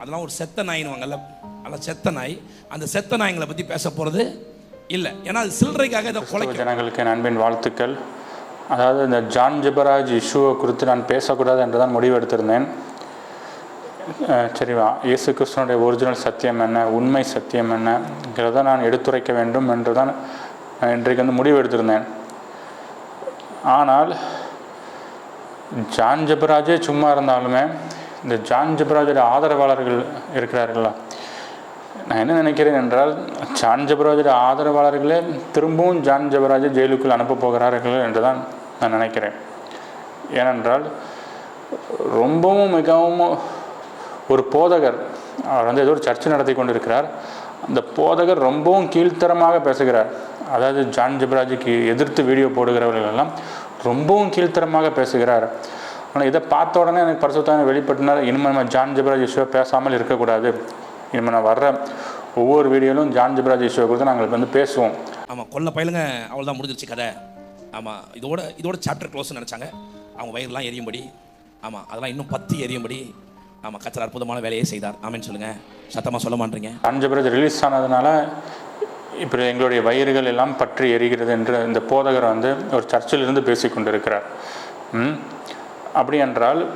அதெல்லாம் ஒரு செத்த நாயின்னுவாங்கல்ல. அதெல்லாம் செத்த நாய். அந்த செத்த நாய்ங்களை பற்றி பேச போகிறது இல்லை. ஏன்னா அது சில்லறைக்காக இதை குலைக்கும். ஜனங்களுக்கு அன்பின் வாழ்த்துக்கள். அதாவது இந்த ஜான் ஜெபராஜ் இஷ்யூவை குறித்து நான் பேசக்கூடாது என்று தான் முடிவு எடுத்திருந்தேன். சரிவா இயேசு கிறிஸ்துவனுடைய ஒரிஜினல் சத்தியம் என்ன? உண்மை சத்தியம் என்னங்கிறத நான் எடுத்துரைக்க வேண்டும் என்று தான் இன்றைக்கு வந்து முடிவு எடுத்திருந்தேன். ஆனால் ஜான் ஜெபராஜே சும்மா இருந்தாலுமே இந்த ஜான் ஜெபராஜோட ஆதரவாளர்கள் இருக்கிறார்களா? நான் என்ன நினைக்கிறேன் என்றால் ஜான் ஜபராஜோட ஆதரவாளர்களே திரும்பவும் ஜான் ஜபராஜை ஜெயிலுக்குள் அனுப்பப் போகிறார்கள் என்று தான் நான் நினைக்கிறேன். ஏனென்றால் ரொம்பவும் மிகவும் ஒரு போதகர் அவர் வந்து ஏதோ ஒரு சர்ச்சை நடத்தி கொண்டிருக்கிறார். அந்த போதகர் ரொம்பவும் கீழ்த்தரமாக பேசுகிறார். அதாவது ஜான் ஜபராஜுக்கு எதிர்த்து வீடியோ போடுகிறவர்கள் எல்லாம் ரொம்பவும் கீழ்த்தரமாக பேசுகிறார். ஆனால் இதை பார்த்த உடனே எனக்கு பரிசுத்தான வெளிப்பட்டினார் இனிமேல் நம்ம ஜான் ஜெபராஜ் இஷ்யூவை பேசாமல் இருக்கக்கூடாது. இனிமேல் நான் வர்ற ஒவ்வொரு வீடியோலும் ஜான் ஜெபராஜ் இஷ்யூவை குறித்து நாங்கள் வந்து பேசுவோம். ஆமாம் கொல்ல பயிலுங்க அவள் தான் முடிஞ்சிருச்சு கதை. ஆமாம் இதோட இதோட சாப்டர் க்ளோஸ் நினச்சாங்க. அவங்க வயிறுலாம் எரியும்படி ஆமாம் அதெல்லாம் இன்னும் பத்தி எரியும்படி ஆமாம் கத்தர் அற்புதமான வேலையை செய்தார். ஆமென்னு சொல்லுங்கள் சத்தமாக சொல்ல மாட்டீங்க. ஜான் ஜெபராஜ் ரிலீஸ் ஆனதுனால இப்போ எங்களுடைய வயிறுகள் எல்லாம் பற்றி எரிகிறது என்று இந்த போதகர் வந்து ஒரு சர்ச்சில் இருந்து பேசி கொண்டிருக்கிறார் ம்? அப்படி என்றால்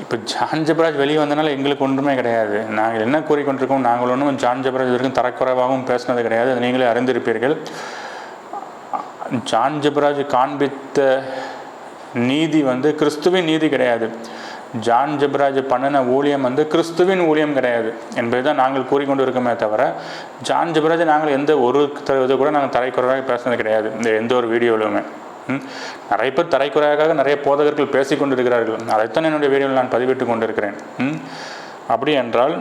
இப்போ ஜான் ஜெபராஜ் வெளியே வந்தனால எங்களுக்கு ஒன்றுமே கிடையாது. நாங்கள் என்ன கூறிக்கொண்டிருக்கோம் நாங்கள் ஒன்றும் ஜான் ஜெபராஜ் வரைக்கும் தரக்குறைவாகவும் பேசினது கிடையாது. அதை நீங்களே அறிந்திருப்பீர்கள். ஜான் ஜெபராஜ் காண்பித்த நீதி வந்து கிறிஸ்துவின் நீதி கிடையாது. ஜான் ஜபராஜ் பண்ணின ஊழியம் வந்து கிறிஸ்துவின் ஊழியம் கிடையாது என்பதை தான் நாங்கள் கூறிக்கொண்டு இருக்கோமே தவிர ஜான் ஜபராஜ் நாங்கள் எந்த ஒரு த- இது கூட நாங்கள் தரைக்குறைவாக பேசினது கிடையாது. இந்த எந்த ஒரு வீடியோவிலுமே. நிறைய பேர் தரைக்குறையாக நிறைய போதகர்கள் பேசிக் கொண்டிருக்கிறார்கள். அதைத்தான் என்னுடைய வீடியோவில் நான் பதிவிட்டு கொண்டிருக்கிறேன். ம். அப்படி என்றால்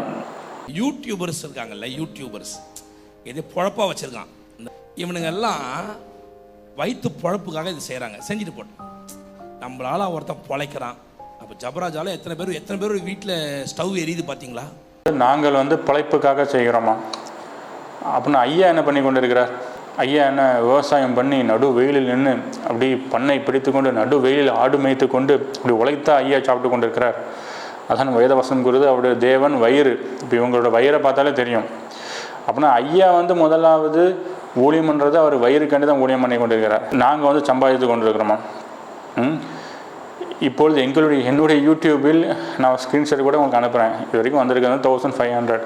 யூடியூபர்ஸ் இருக்காங்கல்ல யூடியூபர்ஸ் இது பொழப்பா வச்சிருக்கான். இவனுங்க எல்லாம் வயிற்று பொழப்புக்காக இது செய்கிறாங்க செஞ்சுட்டு போட்டோம் நம்மளால ஒருத்தன் பொழைக்கிறான். அப்போ ஜபராஜால எத்தனை பேர் எத்தனை பேர் வீட்டில் ஸ்டவ் எரியுது பார்த்தீங்களா நாங்கள் வந்து பிழைப்புக்காக செய்கிறோமா? அப்படின்னு ஐயா என்ன பண்ணி கொண்டிருக்கிறார்? ஐயா என்ன விவசாயம் பண்ணி நடு வெயிலில் நின்று அப்படி பண்ணை பிடித்து கொண்டு நடு வெயிலில் ஆடு மேய்த்து கொண்டு அப்படி உழைத்தா ஐயா சாப்பிட்டு கொண்டிருக்கிறார். அதான் வேதவசனம் கூறுது அவருடைய தேவன் வயிறு. இப்போ இவங்களோட வயிறை பார்த்தாலே தெரியும். அப்படின்னா ஐயா வந்து முதலாவது ஊழியம் பண்ணுறது அவர் வயிறுக்காண்டி தான் ஊழியம் பண்ணி கொண்டிருக்கிறார். நாங்கள் வந்து சம்பாதித்து கொண்டிருக்கிறோமா? ம்? இப்பொழுது எங்களுடைய என்னுடைய யூடியூபில் நான் ஸ்க்ரீன்ஷாட் கூட உங்களுக்கு அனுப்புகிறேன் இது வரைக்கும் வந்திருக்கிறது தௌசண்ட் ஃபைவ் ஹண்ட்ரட்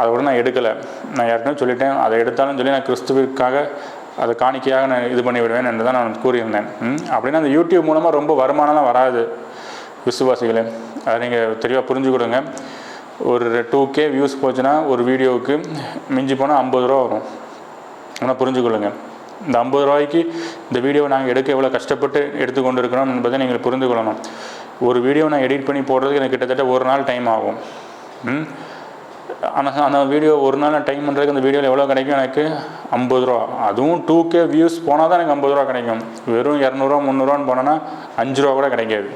அதை கூட நான் எடுக்கலை. நான் யாருக்குன்னு சொல்லிட்டேன். அதை எடுத்தாலும் சொல்லி நான் கிறிஸ்துவிற்காக அதை காணிக்கையாக நான் இது பண்ணிவிடுவேன் என்று தான் நான் கூறியிருந்தேன். அப்படின்னா அந்த யூடியூப் மூலமாக ரொம்ப வருமானம்லாம் வராது விசுவாசிகளே. அதை நீங்கள் தெளிவாக புரிஞ்சு கொடுங்க. ஒரு டூ கே வியூஸ் போச்சுன்னா ஒரு வீடியோவுக்கு மிஞ்சி போனால் ஐம்பது ரூபா வரும். ஆனால் புரிஞ்சுக்கொள்ளுங்க இந்த ஐம்பது ரூபாய்க்கு இந்த வீடியோவை நாங்கள் எடுக்க எவ்வளோ கஷ்டப்பட்டு எடுத்துக்கொண்டு இருக்கிறோம் என்பதை நீங்கள் புரிந்து கொள்ளணும். ஒரு வீடியோ நான் எடிட் பண்ணி போடுறதுக்கு எனக்கு கிட்டத்தட்ட ஒரு நாள் டைம் ஆகும். ம்? ஆனால் அந்த வீடியோ ஒரு நாள் டைம் பண்ணுறதுக்கு அந்த வீடியோவில் எவ்வளோ கிடைக்கும் எனக்கு? ஐம்பது ரூபா. அதுவும் டூ கே வியூஸ் போனால் தான் எனக்கு ஐம்பது ரூபா கிடைக்கும். வெறும் இரநூறுவா முந்நூறுவான்னு போனோன்னா அஞ்சு ரூபா கூட கிடைக்காது.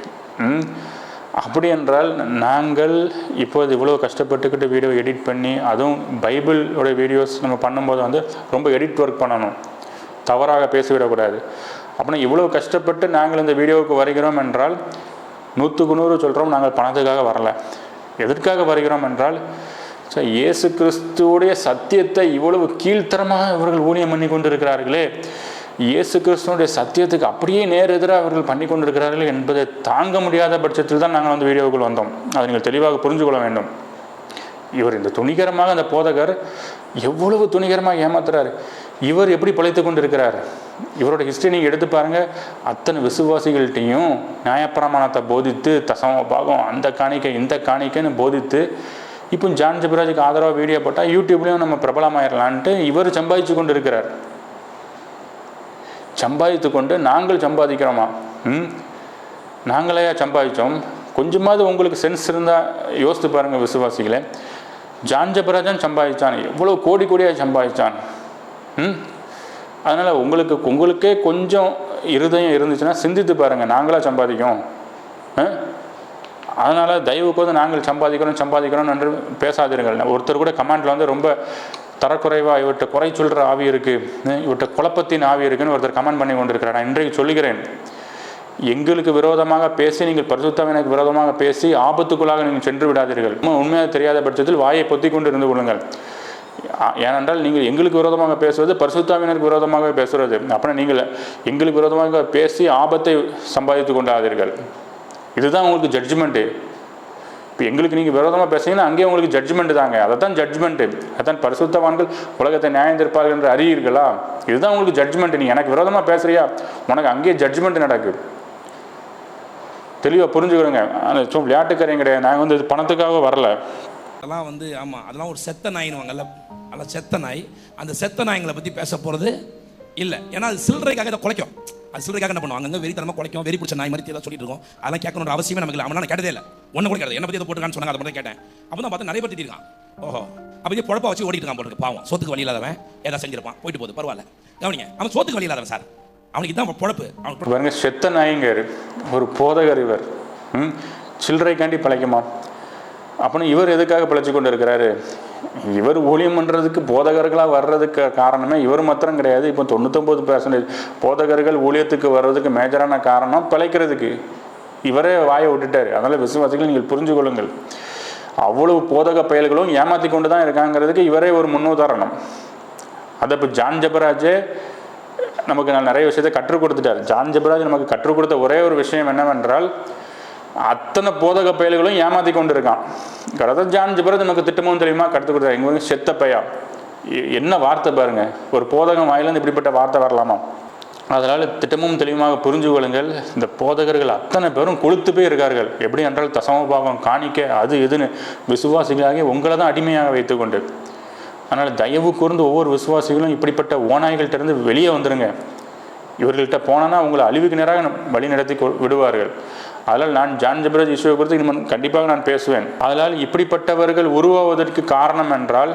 அப்படி என்றால் நாங்கள் இப்போது இவ்வளோ கஷ்டப்பட்டுக்கிட்டு வீடியோ எடிட் பண்ணி அதுவும் பைபிளோட வீடியோஸ் நம்ம பண்ணும்போது வந்து ரொம்ப எடிட் ஒர்க் பண்ணணும். தவறாக பேசிவிடக்கூடாது. அப்படின்னா இவ்வளோ கஷ்டப்பட்டு நாங்கள் இந்த வீடியோவுக்கு வருகிறோம் என்றால் நூற்றுக்கு நூறு சொல்கிறோம் நாங்கள் பணத்துக்காக வரல. எதற்காக வருகிறோம் என்றால் ஸோ இயேசு கிறிஸ்துவுடைய சத்தியத்தை இவ்வளவு கீழ்த்தரமாக இவர்கள் ஊழியம் பண்ணி கொண்டிருக்கிறார்களே. இயேசு கிறிஸ்துவனுடைய சத்தியத்துக்கு அப்படியே நேர் எதிராக அவர்கள் பண்ணி கொண்டிருக்கிறார்கள் என்பதை தாங்க முடியாத பட்சத்தில் தான் நாங்கள் வந்து வீடியோவுக்குள் வந்தோம். அதை நீங்கள் தெளிவாக புரிஞ்சு கொள்ள வேண்டும். இவர் இந்த துணிகரமாக அந்த போதகர் எவ்வளவு துணிகரமாக ஏமாத்துறாரு. இவர் எப்படி பிழைத்து கொண்டிருக்கிறார்? இவரோட ஹிஸ்டரி நீங்கள் எடுத்து பாருங்கள் அத்தனை விசுவாசிகள்கிட்டையும் நியாயப்பிரமாணத்தை போதித்து தசம பாகம் அந்த காணிக்கை இந்த காணிக்கைன்னு போதித்து இப்போ ஜான் ஜபிராஜுக்கு ஆதரவாக வீடியோ போட்டால் யூடியூப்லேயும் நம்ம பிரபலமாயிடலான்ட்டு இவர் சம்பாதிச்சு கொண்டு இருக்கிறார் சம்பாதித்து கொண்டு நாங்கள் சம்பாதிக்கிறோமா? ம்? நாங்களே சம்பாதிச்சோம்? கொஞ்சமாவது உங்களுக்கு சென்ஸ் இருந்தால் யோசித்து பாருங்கள் விசுவாசிகளே. ஜான் ஜெபராஜன் சம்பாதிச்சான். எவ்வளோ கோடி கோடியாக சம்பாதிச்சான்? ம்? அதனால் உங்களுக்கு உங்களுக்கே கொஞ்சம் இருதயம் இருந்துச்சுன்னா சிந்தித்து பாருங்கள் நாங்களாக சம்பாதிக்கும் அதனால் தயவுக்கு வந்து நாங்கள் சம்பாதிக்கிறோம் சம்பாதிக்கிறோம் என்று பேசாதீர்கள். ஒருத்தர் கூட கமெண்ட்டில் வந்து ரொம்ப தரக்குறைவாக இவர்கிட்ட குறை சொல்கிற ஆவி இருக்குது இவர்கிட்ட குழப்பத்தின் ஆவி இருக்குன்னு ஒருத்தர் கமெண்ட் பண்ணி கொண்டிருக்கிறார். நான் இன்றைக்கு சொல்லுகிறேன். எங்களுக்கு விரோதமாக பேசி நீங்கள் பரிசுத்தவனுக்கு விரோதமாக பேசி ஆபத்துக்குள்ளாக நீங்கள் சென்று விடாதீர்கள். உண்மையாக தெரியாத பட்சத்தில் வாயை பொத்திக் கொண்டு இருந்து கொள்ளுங்கள். ஏனென்றால் நீங்கள் எங்களுக்கு விரோதமாக பேசுவது பரிசுத்தாவினருக்கு விரோதமாக பேசுவது அப்புறம் நீங்கள் எங்களுக்கு விரோதமாக பேசி ஆபத்தை சம்பாதித்து கொண்டாதீர்கள். இதுதான் உங்களுக்கு ஜட்ஜ்மெண்ட்டு இப்போ எங்களுக்கு நீங்கள் விரோதமாக பேசுனீங்கன்னா அங்கேயே உங்களுக்கு ஜட்ஜ்மெண்ட்டு தாங்க. அதை தான் ஜட்ஜ்மெண்ட்டு அதான் பரிசுத்தவான்கள் உலகத்தை நியாயம் திருப்பார்கள் என்று அறியீர்களா? இதுதான் உங்களுக்கு ஜட்ஜ்மெண்ட் நீ எனக்கு விரோதமாக பேசுகிறியா உனக்கு அங்கேயே ஜட்ஜ்மெண்ட் நடக்கு. தெளிவாக புரிஞ்சுக்கிறோங்க. ஆனால் சும்மா விளையாட்டுக்காரையும் கிடையாது. நாங்கள் வந்து இது பணத்துக்காக வரல. அதெல்லாம் வந்து ஆமாம் அதெல்லாம் ஒரு செத்த நாயின்வாங்கல்ல அதெல்லாம் செத்த நாய். அந்த செத்த நாய்ங்களை பற்றி பேச போகிறது இல்லை. ஏன்னா அது சில்லறைக்காக இதை குலைக்கும். அது சில்லறைக்காக என்ன பண்ணுவாங்க அங்கே வெறித்தனமாக குலைக்கும் வெறி பிடிச்ச நாய் மாதிரி ஏதாவது சொல்லிட்டு இருக்கோம். அதெல்லாம் கேட்கணுன்ற அவசியமே நமக்கு இல்லை. அவனால் நான் கேட்டதே இல்லை. ஒன்றும் கூட கிடையாது என்ன பற்றி எதை போட்டுருக்கான்னு சொன்னாங்க அதை மட்டும் கேட்டேன். அப்போ தான் பார்த்தா நிறைய பேர் திட்டிருக்கான். ஓஹோ. அப்படி பொழப்பா வச்சு ஓடிட்டு இருக்கான் போட்டு பாவம். சோத்துக்கு வழி இல்லாதவன் ஏதாவது செஞ்சிருப்பான். போயிட்டு போகுது. பரவாயில்ல. கவனிங்க. அவன் சோத்துக்கு வழி இல்லாதவன் சார். அவனுக்கு இதான் பொழப்பு. அவனுக்கு பாருங்க செத்த நாயங்கர் ஒரு போதகர் இவர் ம் சில்லறைக்காண்டி பிழைக்குமா அப்படின்னு இவர் எதுக்காக பிழைச்சி கொண்டு இருக்கிறாரு? இவர் ஊழியம் பண்ணுறதுக்கு போதகர்களாக வர்றதுக்கு காரணமே இவர் மாத்திரம் கிடையாது. இப்போ தொண்ணூத்தொம்பது பர்சன்டேஜ் போதகர்கள் ஊழியத்துக்கு வர்றதுக்கு மேஜரான காரணம் பிழைக்கிறதுக்கு இவரே வாயை விட்டுட்டார். அதனால் விசுவாசிகள் நீங்கள் புரிஞ்சு கொள்ளுங்கள். அவ்வளவு போதக பயல்களும் ஏமாற்றி கொண்டு தான் இருக்காங்கிறதுக்கு இவரே ஒரு முன்னுதாரணம். அதை இப்போ ஜான் ஜபராஜே நமக்கு நான் நிறைய விஷயத்தை கற்றுக் கொடுத்துட்டார். ஜான் ஜபராஜ் நமக்கு கற்றுக் கொடுத்த ஒரே ஒரு விஷயம் என்னவென்றால் அத்தனை போதக பயல்களும் ஏமாத்தி கொண்டு இருக்கான் கடத்த ஜான் பிறகு நமக்கு திட்டமும் தெரியுமா? கற்றுக் கொடுத்தாரு. எங்க செத்த பையா. எ- என்ன வார்த்தை பாருங்க. ஒரு போதகம் வாயிலிருந்து இப்படிப்பட்ட வார்த்தை வரலாமா? அதனால் திட்டமும் தெளிவாக புரிஞ்சு கொள்ளுங்கள். இந்த போதகர்கள் அத்தனை பேரும் கொளுத்து போய் இருக்கார்கள். எப்படி என்றால் தசமபாவம் காணிக்க அது இதுன்னு விசுவாசிகளாகி உங்களை தான் அடிமையாக வைத்துக்கொண்டு அதனால் தயவு கூர்ந்து ஒவ்வொரு விசுவாசிகளும் இப்படிப்பட்ட ஓநாய்கள்ட்டிருந்து வெளியே வந்துருங்க. இவர்கள்ட்ட போனோன்னா உங்களை அழிவுக்கு நேராக வழி நடத்தி கொ- விடுவார்கள். அதனால் நான் ஜான் ஜபரஜ் குறித்து இனிமேல் கண்டிப்பாக நான் பேசுவேன். அதனால் இப்படிப்பட்டவர்கள் உருவாவதற்கு காரணம் என்றால்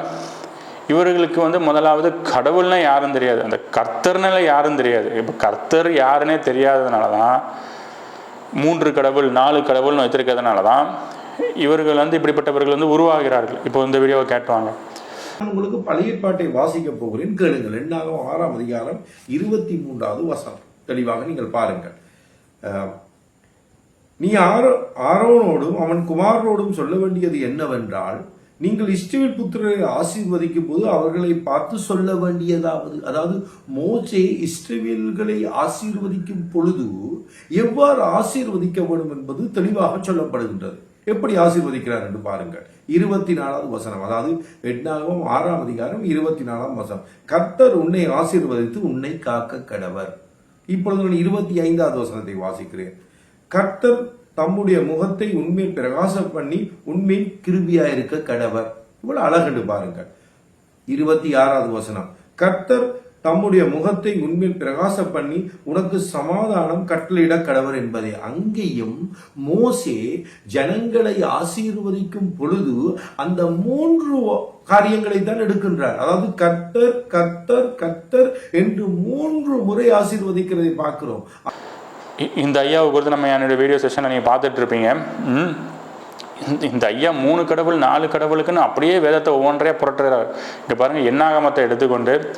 இவர்களுக்கு வந்து முதலாவது கடவுள்னா யாரும் தெரியாது. அந்த கர்த்தர்னால யாரும் தெரியாது. இப்போ கர்த்தர் யாருன்னே தெரியாததுனால தான் மூன்று கடவுள் நாலு கடவுள்னு வச்சிருக்கிறதுனால தான் இவர்கள் வந்து இப்படிப்பட்டவர்கள் வந்து உருவாகிறார்கள். இப்போ இந்த வீடியோவை கேட்டுவாங்க. உங்களுக்கு பழைய பாட்டை வாசிக்க போகிறேன். கேளுங்கள். ரெண்டாவது ஆறாம் அதிகாரம் இருபத்தி மூன்றாவது வசனம். தெளிவாக நீங்கள் பாருங்கள். நீ ஆரோ ஆரோனோடும் அவன் குமாரனோடும் சொல்ல வேண்டியது என்னவென்றால் நீங்கள் இஷ்டவில் புத்திரரை ஆசீர்வதிக்கும் போது அவர்களை பார்த்து சொல்ல வேண்டியதாவது அதாவது மோசே இஸ்ரவேல்களை ஆசீர்வதிக்கும் பொழுது எவ்வாறு ஆசீர்வதிக்க வேண்டும் என்பது தெளிவாக சொல்லப்படுகின்றது. எப்படி ஆசீர்வதிக்கிறார் என்று பாருங்கள். இருபத்தி நாலாவது வசனம் அதாவது எட்டாகவும் ஆறாம் அதிகாரம் இருபத்தி நாலாம் வசனம். கர்த்தர் உன்னை ஆசீர்வதித்து உன்னை காக்க கடவர் இப்பொழுது நான் இருபத்தி ஐந்தாவது வசனத்தை வாசிக்கிறேன். கர்த்தர் தம்முடைய முகத்தை உண்மையில் பிரகாசம் பண்ணி உண்மையில் கிருபியாயிருக்க கடவர். இவ்வளவு அழகண்டு பாருங்கள். இருபத்தி ஆறாவது வசனம். கர்த்தர் தம்முடைய முகத்தை உண்மையில் பிரகாசம் பண்ணி உனக்கு சமாதானம் கட்டளையிட கடவர் என்பதை அங்கேயும் மோசே ஜனங்களை ஆசீர்வதிக்கும் பொழுது அந்த மூன்று காரியங்களை தான் எடுக்கின்றார். அதாவது கர்த்தர் கர்த்தர் கர்த்தர் என்று மூன்று முறை ஆசீர்வதிக்கிறதை பார்க்கிறோம். இந்த ஐயாவை குறித்து நம்ம என்னுடைய வீடியோ செஷனில் நீங்கள் பார்த்துட்டு இருப்பீங்க ம். இந்த- இந்த ஐயா மூணு கடவுள் நாலு கடவுளுக்குன்னு அப்படியே வேதத்தை ஒவ்வொன்றையாக புரட்டுறார். இங்கே பாருங்கள் எண்ணாகமத்தை எடுத்துக்கொண்டு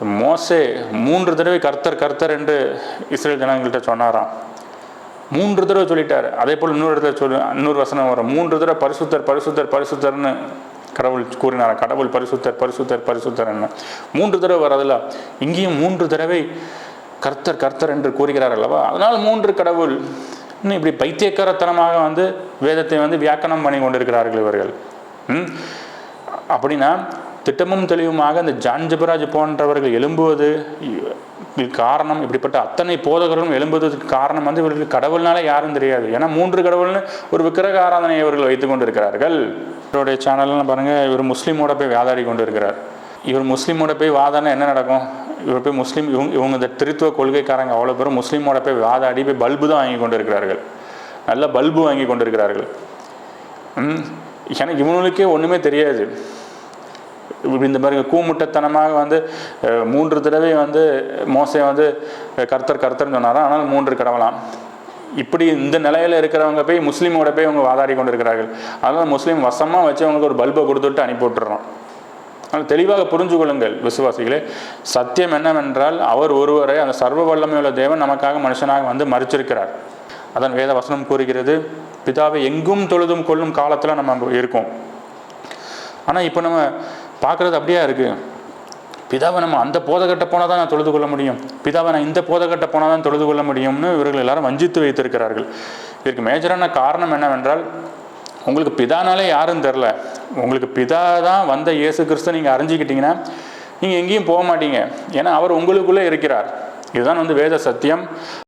மோசே மூன்று தடவை கர்த்தர் கர்த்தர் என்று இஸ்ரேல் ஜனங்கள்கிட்ட சொன்னாராம். மூன்று தடவை சொல்லிட்டார். அதே போல் இன்னொரு இடத்துல சொல்லு இன்னொரு வசனம் வரும். மூன்று தடவை பரிசுத்தர் பரிசுத்தர் பரிசுத்தர்னு கடவுள் கூறினார் கடவுள் பரிசுத்தர் பரிசுத்தர் பரிசுத்தர்னு. மூன்று தடவை வரதில்ல இங்கேயும் மூன்று தடவை கர்த்தர் கர்த்தர் என்று கூறுகிறார் அல்லவா? அதனால் மூன்று கடவுள். இன்னும் இப்படி பைத்தியக்காரத்தனமாக வந்து வேதத்தை வந்து வியாக்கணம் பண்ணி கொண்டிருக்கிறார்கள் இவர்கள். அப்படின்னா திட்டமும் தெளிவுமாக இந்த ஜான்ஜபராஜ் போன்றவர்கள் எழும்புவது காரணம் இப்படிப்பட்ட அத்தனை போதகர்களும் எழும்புவதற்கு காரணம் வந்து இவர்களுக்கு கடவுள்னால யாரும் தெரியாது. ஏன்னா மூன்று கடவுள்னு ஒரு விக்கிரக ஆராதனை இவர்கள் வைத்துக் கொண்டிருக்கிறார்கள். இவருடைய சேனல்லாம் பாருங்கள் இவர் முஸ்லீமோட போய் வாதாடி கொண்டு இருக்கிறார் இவர் முஸ்லீமோட போய் வாதாடினா என்ன நடக்கும்? இவர் போய் முஸ்லீம் இவங்க இவங்க இந்த திருத்துவ கொள்கைக்காரங்க அவ்வளோ பேரும் முஸ்லீமோட போய் வாதாடி போய் பல்பு தான் வாங்கி கொண்டு இருக்கிறார்கள் நல்ல பல்பு வாங்கி கொண்டு இருக்கிறார்கள் ம், எனக்கு இவனுக்கே ஒன்றுமே தெரியாது. இப்படி இந்த மாதிரி கூமுட்டத்தனமாக வந்து மூன்று தடவை வந்து மோசை வந்து கர்த்தர் கர்த்தர்னு சொன்னாராம் ஆனால் மூன்று கடவுளாம். இப்படி இந்த நிலையில் இருக்கிறவங்க போய் முஸ்லீமோட போய் அவங்க வாதாடி கொண்டு இருக்கிறார்கள் அதனால் முஸ்லீம் வசமாக வச்சு அவங்களுக்கு ஒரு பல்பை கொடுத்துட்டு அனுப்பி விட்டுறோம். ஆனால் தெளிவாக புரிஞ்சு கொள்ளுங்கள் விசுவாசிகளே. சத்தியம் என்னவென்றால் அவர் ஒருவரை அந்த சர்வ வல்லமையுள்ள தேவன் நமக்காக மனுஷனாக வந்து மறிச்சிருக்கிறார். அதன் வேத வசனம் கூறுகிறது பிதாவை எங்கும் தொழுதும் கொள்ளும் காலத்தில் நம்ம இருக்கோம். ஆனால் இப்போ நம்ம பார்க்குறது அப்படியே இருக்குது பிதாவை நம்ம அந்த போதகட்ட போனால் தான் நான் தொழுது கொள்ள முடியும். பிதாவை நான் இந்த போதகட்ட போனால் தான் தொழுது கொள்ள முடியும்னு இவர்கள் எல்லாரும் வஞ்சித்து வைத்திருக்கிறார்கள். இதற்கு மேஜரான காரணம் என்னவென்றால் உங்களுக்கு பிதானாலே யாரும் தெரில. உங்களுக்கு பிதா தான் வந்த இயேசு கிறிஸ்து நீங்கள் அறிஞ்சிக்கிட்டீங்கன்னா நீங்கள் எங்கேயும் போக மாட்டீங்க. ஏன்னா அவர் உங்களுக்குள்ளே இருக்கிறார். இதுதான் வந்து வேத சத்தியம்.